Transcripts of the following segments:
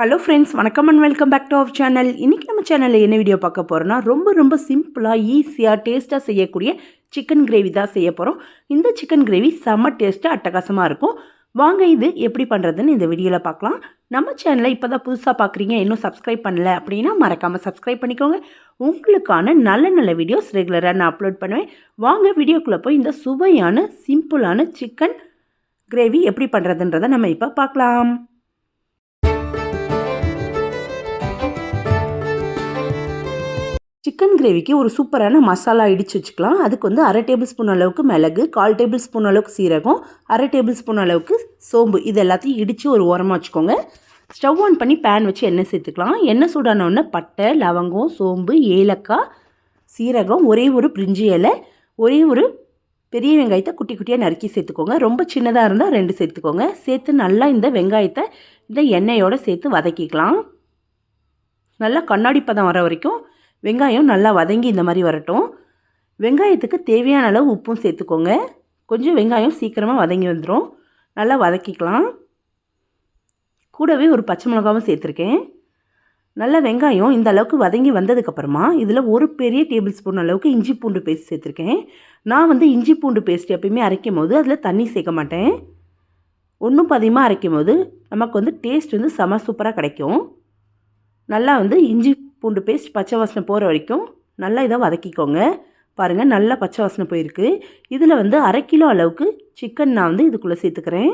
Hello friends வணக்கம் and welcome back to our channel இன்றைக்கி நம்ம சேனலில் என்ன வீடியோ பார்க்க போகிறோன்னா ரொம்ப ரொம்ப சிம்பிளாக ஈஸியாக டேஸ்ட்டாக செய்யக்கூடிய சிக்கன் கிரேவி தான் செய்ய போகிறோம் இந்த சிக்கன் கிரேவி செம்ம டேஸ்ட்டாக அட்டகாசமாக இருக்கும். வாங்க இது எப்படி பண்ணுறதுன்னு இந்த வீடியோவில் பார்க்கலாம். நம்ம சேனலை இப்போ தான் புதுசாக பார்க்குறீங்க இன்னும் சப்ஸ்கிரைப் பண்ணல அப்படின்னா மறக்காமல் சப்ஸ்கிரைப் பண்ணிக்கோங்க. உங்களுக்கான நல்ல நல்ல வீடியோஸ் ரெகுலராக நான் அப்லோட் பண்ணுவேன். வாங்க வீடியோக்குள்ளே போய் இந்த சுவையான சிம்பிளான சிக்கன் கிரேவி எப்படி பண்ணுறதுன்றதை நம்ம இப்போ பார்க்கலாம். சிக்கன் கிரேவிக்கு ஒரு சூப்பரான மசாலா இடித்து வச்சுக்கலாம். அதுக்கு வந்து அரை டேபிள் ஸ்பூன் அளவுக்கு மிளகு கால் டேபிள் ஸ்பூன் அளவுக்கு சீரகம் அரை டேபிள் ஸ்பூன் அளவுக்கு சோம்பு. இது எல்லாத்தையும் இடித்து ஒரு ஓரமாக வச்சுக்கோங்க. ஸ்டவ் ஆன் பண்ணி பேன் வச்சு எண்ணெய் சேர்த்துக்கலாம். எண்ணெய் சூடானவுடனே பட்டை லவங்கம் சோம்பு ஏலக்காய் சீரகம் ஒரே ஒரு பிரிஞ்சி இலை ஒரே ஒரு பெரிய வெங்காயத்தை குட்டி குட்டியாக நறுக்கி சேர்த்துக்கோங்க. ரொம்ப சின்னதாக இருந்தால் ரெண்டு சேர்த்துக்கோங்க. சேர்த்து நல்லா இந்த வெங்காயத்தை இந்த எண்ணெயோடு சேர்த்து வதக்கிக்கலாம். நல்லா கண்ணாடி பதம் வர வரைக்கும் வெங்காயம் நல்லா வதங்கி இந்த மாதிரி வரட்டும். வெங்காயத்துக்கு தேவையான அளவு உப்பும் சேர்த்துக்கோங்க. கொஞ்சம் வெங்காயம் சீக்கிரமாக வதங்கி வந்துடும் நல்லா வதக்கிக்கலாம். கூடவே ஒரு பச்சை மிளகாவும் சேர்த்துருக்கேன். நல்ல வெங்காயம் இந்த அளவுக்கு வதங்கி வந்ததுக்கப்புறமா இதில் ஒரு பெரிய டேபிள் ஸ்பூன் அளவுக்கு இஞ்சி பூண்டு பேஸ்ட் சேர்த்துருக்கேன். நான் வந்து இஞ்சி பூண்டு பேஸ்ட் எப்பயுமே அரைக்கும் போது அதில் தண்ணி சேர்க்க மாட்டேன். ஒன்றும் பதிகமாக அரைக்கும் போது நமக்கு வந்து டேஸ்ட் வந்து செம சூப்பராக கிடைக்கும். நல்லா வந்து இஞ்சி பூண்டு பேஸ்ட் பச்சை வாசனை போகிற வரைக்கும் நல்லா இதை வதக்கிக்கோங்க. பாருங்கள் நல்லா பச்சை வாசனை போயிருக்கு. இதில் வந்து அரை கிலோ அளவுக்கு சிக்கன் நான் வந்து இதுக்குள்ளே சேர்த்துக்கிறேன்.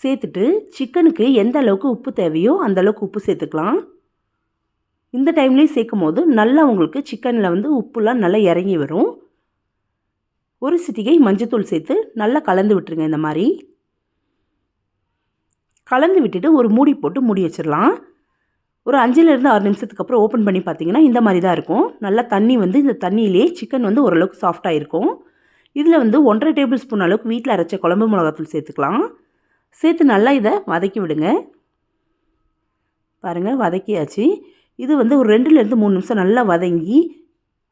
சேர்த்துட்டு சிக்கனுக்கு எந்த அளவுக்கு உப்பு தேவையோ அந்த அளவுக்கு உப்பு சேர்த்துக்கலாம். இந்த டைம்லேயும் சேர்க்கும் போது நல்லா உங்களுக்கு சிக்கனில் வந்து உப்புலாம் நல்லா இறங்கி வரும். ஒரு சிட்டிகை மஞ்சத்தூள் சேர்த்து நல்லா கலந்து விட்டுருங்க இந்த மாதிரி. கலந்து விட்டுட்டு ஒரு மூடி போட்டு மூடி வச்சிடலாம். ஒரு அஞ்சுலேருந்து ஆறு நிமிஷத்துக்கு அப்புறம் ஓப்பன் பண்ணி பார்த்தீங்கன்னா இந்த மாதிரி தான் இருக்கும். நல்லா தண்ணி வந்து இந்த தண்ணியிலே சிக்கன் வந்து ஓரளவுக்கு சாஃப்டாக இருக்கும். இதில் வந்து ஒன்றரை டேபிள் ஸ்பூன் அளவுக்கு வீட்டில் அரைச்ச குழம்பு மிளகாத்தூள் சேர்த்துக்கலாம். சேர்த்து நல்லா இதை வதக்கி விடுங்க. பாருங்கள் வதக்கியாச்சு. இது வந்து ஒரு ரெண்டுலேருந்து மூணு நிமிஷம் நல்லா வதங்கி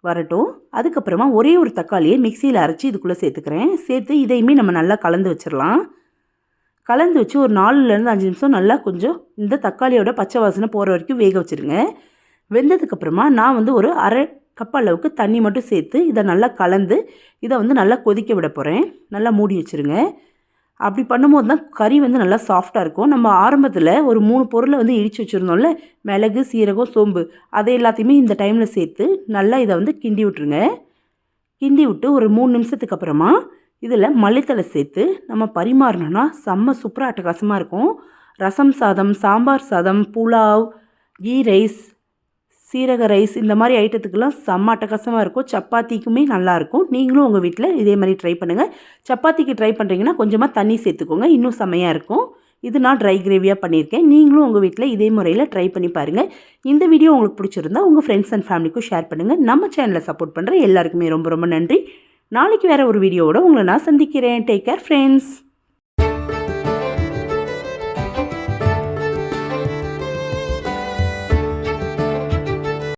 வரட்டும். அதுக்கப்புறமா ஒரே ஒரு தக்காளியை மிக்சியில் அரைச்சி இதுக்குள்ளே சேர்த்துக்கிறேன். சேர்த்து இதையுமே நம்ம நல்லா கலந்து வச்சிடலாம். கலந்து வச்சு ஒரு நாலுலேருந்து அஞ்சு நிமிஷம் நல்லா கொஞ்சம் இந்த தக்காளியோட பச்சை வாசனை போகிற வரைக்கும் வேக வச்சுருங்க. வெந்ததுக்கப்புறமா நான் வந்து ஒரு அரை கப் அளவுக்கு தண்ணி மட்டும் சேர்த்து இதை நல்லா கலந்து இதை வந்து நல்லா கொதிக்க விட போகிறேன் நல்லா மூடி வச்சுருங்க. அப்படி பண்ணும்போது தான் கறி வந்து நல்லா சாஃப்டாக இருக்கும். நம்ம ஆரம்பத்தில் ஒரு மூணு பொருளை வந்து இடித்து வச்சுருந்தோம்ல மிளகு சீரகம் சோம்பு அதை எல்லாத்தையுமே இந்த டைமில் சேர்த்து நல்லா இதை வந்து கிண்டி விட்டுருங்க. கிண்டி விட்டு ஒரு மூணு நிமிஷத்துக்கு அப்புறமா இதில் மல்லித்தலை சேர்த்து நம்ம பரிமாறினோன்னா செம்ம சூப்பராக அட்டகாசமாக இருக்கும். ரசம் சாதம் சாம்பார் சாதம் புலாவ் கீ ரைஸ் சீரக ரைஸ் இந்த மாதிரி ஐட்டத்துக்கெல்லாம் செம்ம அட்டகாசமாக இருக்கும். சப்பாத்திக்குமே நல்லாயிருக்கும் நீங்களும் உங்கள் வீட்டில் இதே மாதிரி ட்ரை பண்ணுங்கள் சப்பாத்திக்கு ட்ரை பண்ணுறீங்கன்னா கொஞ்சமாக தண்ணி சேர்த்துக்கோங்க. இன்னும் செம்மையாக இருக்கும். இது நான் ட்ரை கிரேவியாக பண்ணியிருக்கேன். நீங்களும் உங்கள் வீட்டில் இதே முறையில் ட்ரை பண்ணி பாருங்கள் இந்த வீடியோ உங்களுக்கு பிடிச்சிருந்தா உங்கள் ஃப்ரெண்ட்ஸ் அண்ட் ஃபேமிலிக்கும் ஷேர் பண்ணுங்கள் நம்ம சேனலை சப்போர்ட் பண்ணுற எல்லாருக்குமே ரொம்ப ரொம்ப நன்றி. நாளைக்கு வேறு ஒரு வீடியோவோட உங்களை நான் சந்திக்கிறேன். Take care friends